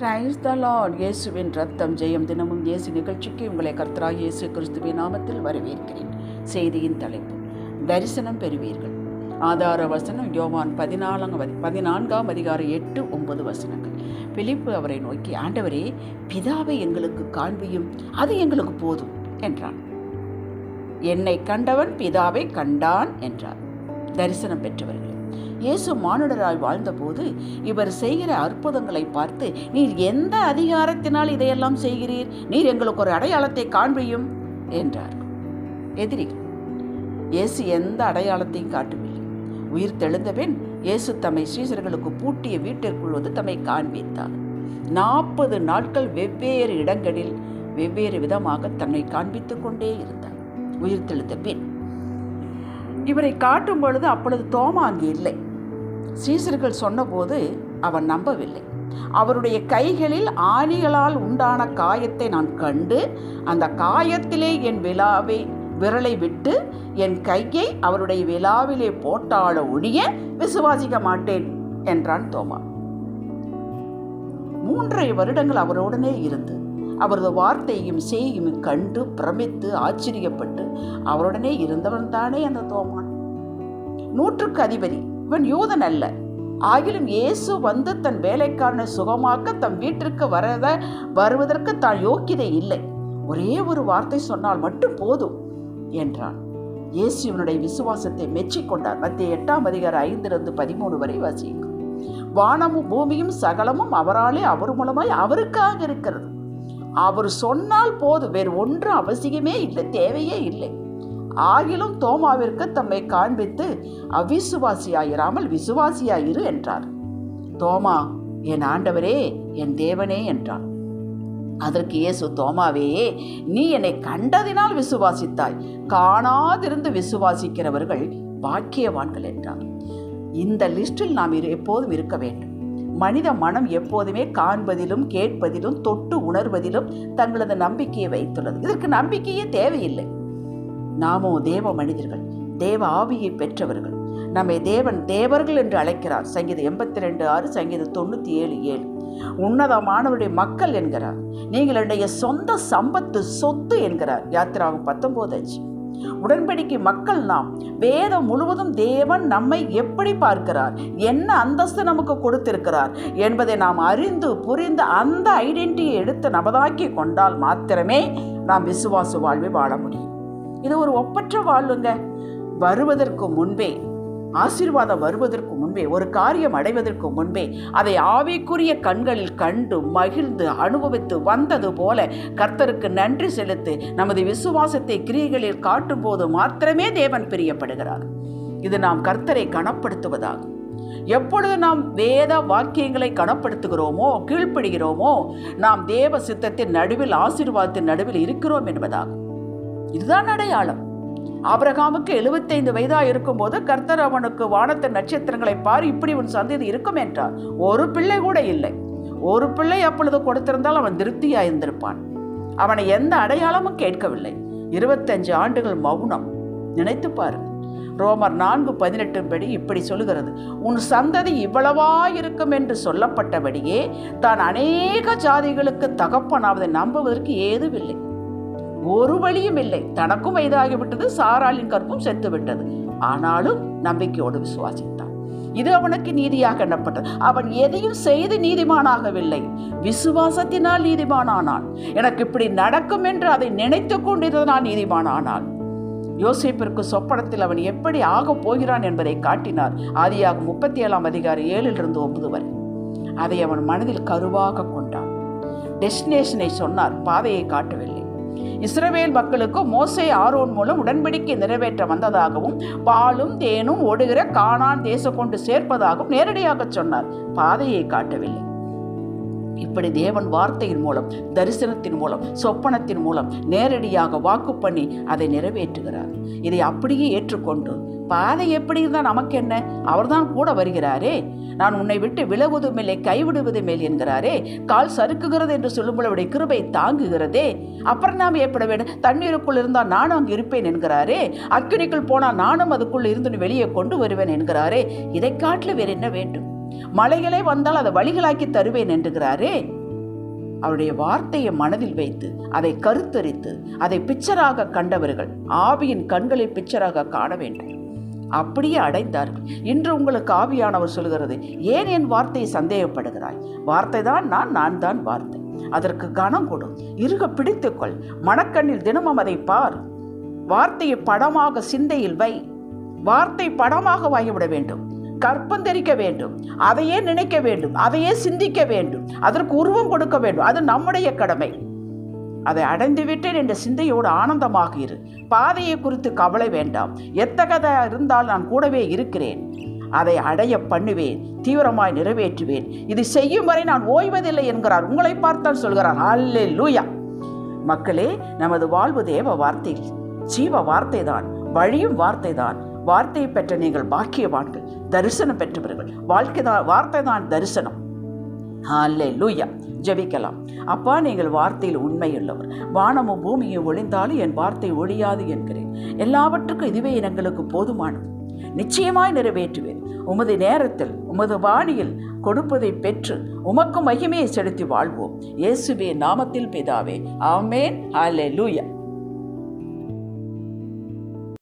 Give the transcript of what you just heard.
Praise the Lord இயேசுவின் ரத்தம் ஜெயம் தினமும் இயேசு நிகழ்ச்சிக்கு உங்களை கர்த்தராக இயேசு கிறிஸ்துவின் நாமத்தில் வரவேற்கிறேன். செய்தியின் தலைப்பு தரிசனம் பெறுவீர்கள். ஆதார வசனம் யோவான் பதினாலாம் பதினான்காம் அதிகாரம் எட்டு ஒன்பது வசனங்கள். பிலிப்பு அவரை நோக்கி ஆண்டவரே பிதாவை எங்களுக்கு காண்பியும் அது எங்களுக்கு போதும் என்றான். என்னை கண்டவன் பிதாவை கண்டான் என்றார். தரிசனம் பெற்றவர்கள் இயேசு மானுடராய் வாழ்ந்தபோது இவர் செய்கிற அற்புதங்களை பார்த்து நீர் எந்த அதிகாரத்தினால் இதையெல்லாம் செய்கிறீர்? நீர் எங்களுக்கு ஒரு அடையாளத்தை காண்பியும் என்றார். எதிரிகள் இயேசு எந்த அடையாளத்தையும் காட்டவில்லை. உயிர் தெழுந்தபின் இயேசு தம்மை சீசர்களுக்கு பூட்டிய வீட்டிற்குள் வந்து தம்மை காண்பித்தார். நாற்பது நாட்கள் வெவ்வேறு இடங்களில் வெவ்வேறு விதமாக தன்னை காண்பித்துக் கொண்டே இருந்தார். உயிர் தெழுந்த பின் இவரை காட்டும் பொழுது அப்பொழுது தோமா அங்கு இல்லை. சீசர்கள் சொன்னபோது அவன் நம்பவில்லை. அவருடைய கைகளில் ஆணிகளால் உண்டான காயத்தை நான் கண்டு அந்த காயத்திலே என் விழாவை விரலை விட்டு என் கையை அவருடைய விழாவிலே போட்டால ஒழிய விசுவாசிக்க மாட்டேன் என்றான் தோமா. மூன்றரை வருடங்கள் அவரோடனே இருந்து அவரது வார்த்தையும் செய்யும் கண்டு பிரமித்து ஆச்சரியப்பட்டு அவருடனே இருந்தவன் தானே அந்த தோமான்? நூற்றுக்கு அதிபதி இவன் யூதன் அல்ல. ஆகிலும் இயேசு வந்து தன் வேலைக்காரனை சுகமாக்க தம் வீட்டிற்கு வரத வருவதற்கு தான் யோக்கியதை இல்லை. ஒரே ஒரு வார்த்தை சொன்னால் மட்டும் போதும் என்றான். இயேசு இவனுடைய விசுவாசத்தை மெச்சிக்கொண்டார் மத்திய எட்டாம் அதிகார ஐந்திலிருந்து பதிமூணு வரை வாசிக்கும் வானமும் பூமியும் சகலமும் அவராலே அவர் மூலமாய் அவருக்காக இருக்கிறது. அவர் சொன்னால் போதும் வேறு ஒன்றும் அவசியமே இல்லை தேவையே இல்லை. ஆகிலும் தோமாவிற்கு தம்மை காண்பித்து அவிசுவாசியாயிராமல் விசுவாசியாயிரு என்றார். தோமா என் ஆண்டவரே என் தேவனே என்றான் அதற்கு இயேசு தோமாவே நீ என்னை கண்டதினால் விசுவாசித்தாய். காணாதிருந்து விசுவாசிக்கிறவர்கள் பாக்கியவான்கள் என்றார். இந்த லிஸ்டில் நாம் எப்போதும் இருக்க வேண்டும். மனித மனம் எப்போதுமே காண்பதிலும் கேட்பதிலும் தொட்டு உணர்வதிலும் தங்களது நம்பிக்கையை வைத்துள்ளது. இதற்கு நம்பிக்கையே தேவையில்லை. நாமோ தேவ மனிதர்கள் தேவ ஆவியை பெற்றவர்கள். நம்மை தேவன் தேவர்கள் என்று அழைக்கிறார். சங்கீதம் எண்பத்தி ரெண்டு ஆறு சங்கீதம் தொண்ணூற்றி ஏழு ஏழு. உன்னதமானவருடைய மக்கள் என்கிறார். நீங்கள் என்னுடைய சொந்த சம்பத்து சொத்து என்கிறார். யாத்திராவும் பத்தொம்போது அஞ்சு. உடன்படிக்கை மக்கள் நாம் வேதம் முழுவதும் தேவன் நம்மை எப்படி பார்க்கிறார்? என்ன அந்தஸ்து நமக்கு கொடுத்திருக்கிறார்? என்பதை நாம் அறிந்து புரிந்து அந்த ஐடென்டிட்டியை எடுத்து நமதாக்கி கொண்டால் மாத்திரமே நாம் விசுவாச வாழ்வை வாழ முடியும். இது ஒரு ஒப்பற்ற வாழ்வுங்க. வருவதற்கு முன்பே ஆசீர்வாதம் வருவதற்கு முன்பே ஒரு காரியம் அடைவதற்கு முன்பே அதை ஆவிக்குரிய கண்களில் கண்டு மகிழ்ந்து அனுபவித்து வந்தது போல கர்த்தருக்கு நன்றி செலுத்தி நமது விசுவாசத்தை கிரியைகளில் காட்டும் போது மாத்திரமே தேவன் பிரியப்படுகிறார். இது நாம் கர்த்தரை கனப்படுத்துவதாகும். எப்பொழுது நாம் வேத வாக்கியங்களை கனப்படுத்துகிறோமோ கீழ்ப்படுகிறோமோ நாம் தேவ சித்தத்தின் நடுவில் ஆசீர்வாதத்தின் நடுவில் இருக்கிறோம் என்பதாகும். இதுதான் அடையாளம். ஆபிரகாமுக்கு எழுபத்தைந்து வயதாக இருக்கும்போது கர்த்தர் அவனுக்கு வானத்து நட்சத்திரங்களை பார் இப்படி உன் சந்ததி இருக்கும் என்றார். ஒரு பிள்ளை கூட இல்லை. ஒரு பிள்ளை அப்பொழுது கொடுத்திருந்தால் அவன் திருப்தியாக இருந்திருப்பான் அவனை எந்த அடையாளமும் கேட்கவில்லை. இருபத்தஞ்சு ஆண்டுகள் மௌனம். நினைத்து பாருங்க ரோமர் நான்கு பதினெட்டு படி இப்படி சொல்லுகிறது. உன் சந்ததி இவ்வளவா இருக்கும் என்று சொல்லப்பட்டபடியே தான் அநேக ஜாதிகளுக்கு தகப்பனாவதை நம்புவதற்கு ஏதுவில்லை ஒரு வழியும் இல்லை. தனக்கும் வயதாகிவிட்டது சாராளின் கற்பும் செத்துவிட்டது. ஆனாலும் நம்பிக்கையோடு விசுவாசித்தான். இது அவனுக்கு நீதியாக எண்ணப்பட்டது. அவன் எதையும் செய்து நீதிமானாகவில்லை. விசுவாசத்தினால் நீதிமானானான். எனக்கு இப்படி நடக்கும் என்று அதை நினைத்து கொண்டிருந்தான் நீதிமானானான். யோசிப்பிற்கு சொப்பனத்தில் அவன் எப்படி ஆகப் போகிறான் என்பதை காட்டினார். ஆதியாக முப்பத்தி ஏழாம் அதிகாரி ஏழிலிருந்து ஒன்பது வரை. அதை அவன் மனதில் கருவாக கொண்டான். டெஸ்டினேஷனை சொன்னார். பாதையை காட்டவில்லை. இஸ்ரவேல் மக்களுக்கு மோசே ஆரோன் மூலம் உடன்படிக்கை நிறைவேற்ற வந்ததாகவும் பாலும் தேனும் ஒடுகிற காணான் தேசம் கொண்டு சேர்ப்பதாகவும் நேரடியாக சொன்னார். பாதையை காட்டவில்லை. இப்படி தேவன் வார்த்தையின் மூலம் தரிசனத்தின் மூலம் சொப்பனத்தின் மூலம் நேரடியாக வாக்கு பண்ணி அதை நிறைவேற்றுகிறார். இதை அப்படியே ஏற்றுக்கொண்டு பாதை எப்படி இருந்தால் நமக்கு என்ன? அவர்தான் கூட வருகிறாரே. நான் உன்னை விட்டு விலகுவதும் இல்லை கைவிடுவதும் இல்லை என்கிறாரே. கால் சறுக்குகிறது என்று சொல்லும்பொழுடைய கிருபை தாங்குகிறதே. அப்புறம் நாம் ஏற்பட வேண்டும். தண்ணீருக்குள் இருந்தால் நானும் அங்கு இருப்பேன் என்கிறாரே. அக்கினிக்குள் போனால் நானும் அதுக்குள் இருந்து வெளியே கொண்டு வருவேன் என்கிறாரே. இதை காட்டில் வேறு என்ன வேண்டும்? மலைகளே வந்தால் அதை வழிகளாக்கி தருவேன் என்றுகிறாரே. அவருடைய வார்த்தையை மனதில் வைத்து அதை கருத்தரித்து அதை பிக்சராக கண்டவர்கள் ஆவியின் கண்களை பிக்சராக காண வேண்டும். அப்படியே அடைந்தார்கள். இன்று உங்களுக்கு ஆவியானவர் சொல்கிறது ஏன் என் வார்த்தையை சந்தேகப்படுகிறாய்? வார்த்தை தான் நான் நான் தான் வார்த்தை. அதற்கு கனம் கொடு இருக பிடித்துக்கொள் மனக்கண்ணில் தினமும் அதை பார். வார்த்தையை படமாக சிந்தையில் வை. வார்த்தை படமாக வாங்கிவிட வேண்டும். கற்பந்தரிக்க வேண்டும். அதையே நினைக்க வேண்டும். அதையே சிந்திக்க வேண்டும். அதற்கு உருவம் கொடுக்க வேண்டும். அது நம்முடைய கடமை. அதை அடைந்து விட்டேன் என்ற சிந்தையோடு ஆனந்தமாக இரு. பாதையை குறித்து கவலை வேண்டாம். எத்தகதா இருந்தால் நான் கூடவே இருக்கிறேன். அதை அடைய பண்ணுவேன். தீவிரமாய் நிறைவேற்றுவேன். இது செய்யும் வரை நான் ஓய்வதில்லை என்கிறார். உங்களை பார்த்தால் சொல்கிறார். அல்லே லூயா மக்களே நமது வாழ்வு தேவ வார்த்தை. ஜீவ வார்த்தை தான் வழியும் வார்த்தை தான் வார்த்தையை பெற்ற நீங்கள் பாக்கியவான்கள் தரிசனம் பெற்றவர்கள். வாழ்க்கை தான் வார்த்தை தான் தரிசனம். அல்லே லூயா ஜெபிக்கலாம். அப்பா நீங்கள் வார்த்தையில் உண்மையுள்ளவர். வானமும் பூமியும் ஒளிந்தாலும் என் வார்த்தை ஒழியாது என்கிறேன். எல்லாவற்றுக்கும் இதுவே எங்களுக்கு போதுமானது. நிச்சயமாய் நிறைவேற்றுவேன். உமது நேரத்தில் உமது வாணியில் கொடுப்பதை பெற்று உமக்கும் மகிமையை செலுத்தி வாழ்வோம். இயேசுவே நாமத்தில் பிதாவே. ஆமேன். அல்லே லூயா